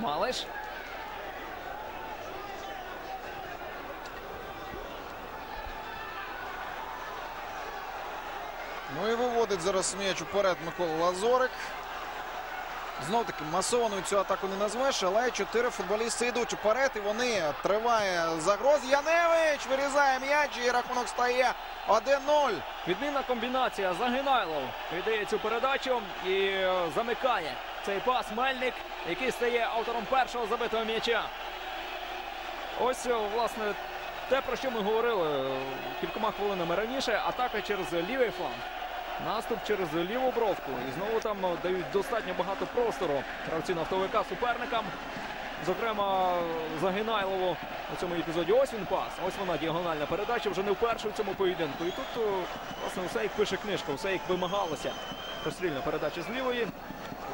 Малиш. Ну і виводить зараз м'яч уперед Микола Лазорик. Знов таки масованою цю атаку не назвеш, але чотири футболісти йдуть уперед, і вони триває загроз. Яневич вирізає м'яч, і рахунок стає 1-0. Відмінна комбінація. Загинайлов віддає цю передачу і е, замикає цей пас Мельник, який стає автором першого забитого м'яча. Ось, е, власне, те, про що ми говорили е, кількома хвилинами раніше. Атака через лівий фланг. Наступ через ліву бровку. І знову там е, дають достатньо багато простору гравці нафтовика суперникам. Зокрема, Загинайлову у цьому епізоді. Ось він пас. Ось вона діагональна передача. Вже не вперше в цьому поєдинку. І тут, власне, усе як пише книжка, усе як вимагалося. Прострільна передача з лівої,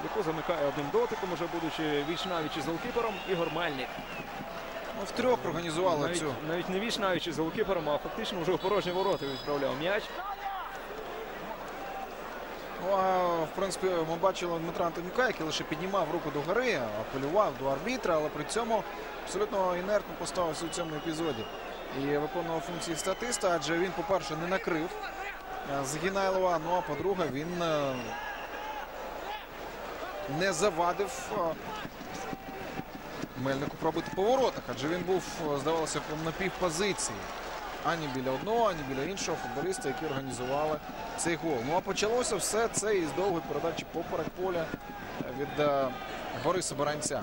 яку замикає одним дотиком, уже будучи віч навіч із голкіпером Ігор Мельник. Ну, втрьох організували Навіть, цю. навіть не віч навіч із голкіпером, а фактично вже в порожні ворота відправляв м'яч. Ну, а, в принципі, ми бачили Дмитра Антонюка, який лише піднімав руку до гори, апелював до арбітра, але при цьому абсолютно інертно поставився у цьому епізоді. І виконував функції статиста, адже він, по-перше, не накрив е, Згінайлова, ну а по-друге, він е, не завадив е, Мельнику пробити по воротах, адже він був, здавалося, на півпозиції. Ані біля одного, ані біля іншого футболіста, які організували цей гол. Ну а почалося все це із довгої передачі поперек поля е, від е, Бориса Баранця.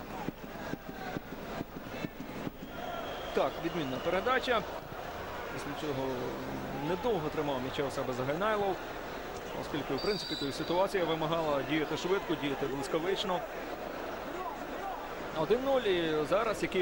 Так, відмінна передача. Після чого недовго тримав м'яча у себе Загайнайлов, оскільки, в принципі, то ситуація вимагала діяти швидко, діяти блискавично. 1-0 і зараз який